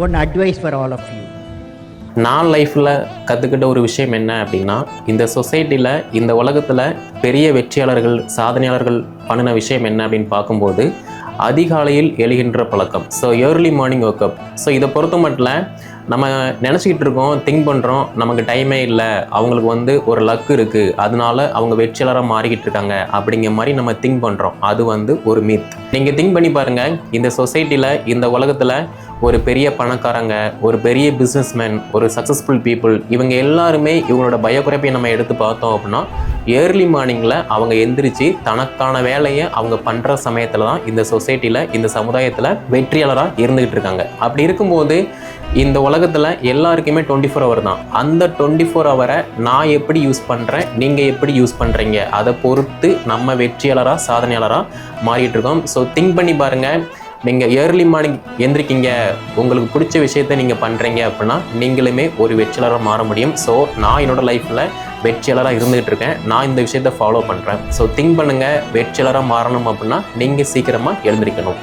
One advice for all of you நான் லைஃப்பில் கற்றுக்கிட்ட ஒரு விஷயம் என்ன அப்படின்னா இந்த சொசைட்டியில் இந்த உலகத்தில் பெரிய வெற்றியாளர்கள் சாதனையாளர்கள் பண்ணின விஷயம் என்ன அப்படின்னு பார்க்கும்போது அதிகாலையில் எழுகின்ற பழக்கம். So early morning work up so இதை பொறுத்த மட்டும் நம்ம நினச்சிக்கிட்டு இருக்கோம் திங்க் பண்ணுறோம் நமக்கு டைமே இல்லை அவங்களுக்கு வந்து ஒரு லக் இருக்குது அதனால அவங்க வெற்றியாளராக மாறிக்கிட்டு இருக்காங்க அப்படிங்கிற மாதிரி நம்ம திங்க் பண்ணுறோம் அது வந்து ஒரு மித் நீங்கள் திங்க் பண்ணி பாருங்கள் இந்த சொசைட்டியில் இந்த உலகத்தில் ஒரு பெரிய பணக்காரங்க ஒரு பெரிய பிஸ்னஸ்மேன் ஒரு சக்ஸஸ்ஃபுல் பீப்புள் இவங்க எல்லாருமே இவங்களோட பயோகிராஃபியை நம்ம எடுத்து பார்த்தோம் அப்படின்னா ஏர்லி மார்னிங்கில் அவங்க எந்திரிச்சு தனக்கான வேலையை அவங்க பண்ணுற சமயத்தில் தான் இந்த சொசைட்டியில் இந்த சமுதாயத்தில் வெற்றியாளராக இருந்துகிட்டு இருக்காங்க. அப்படி இருக்கும்போது இந்த உலகத்தில் எல்லாருக்குமே டுவெண்ட்டி ஃபோர் ஹவர் தான். அந்த டுவெண்ட்டி ஃபோர் ஹவரை நான் எப்படி யூஸ் பண்ணுறேன் நீங்கள் எப்படி யூஸ் பண்ணுறீங்க அதை பொறுத்து நம்ம வெற்றியாளராக சாதனையாளராக மாறிட்டுருக்கோம் ஸோ திங்க் பண்ணி பாருங்கள் நீங்கள் ஏர்லி மார்னிங் எந்திரிக்கீங்க. உங்களுக்கு பிடிச்ச விஷயத்த நீங்கள் பண்ணுறீங்க அப்படின்னா நீங்களுமே ஒரு வெற்றியாளராக மாற முடியும். ஸோ நான் என்னோட லைஃப்பில் வெற்றியாளராக இருந்துகிட்டு இருக்கேன் நான் இந்த விஷயத்தை ஃபாலோ பண்ணுறேன் ஸோ திங்க் பண்ணுங்கள் வெற்றியாளராக மாறணும் அப்படின்னா நீங்கள் சீக்கிரமாக எழுந்திரிக்கணும்.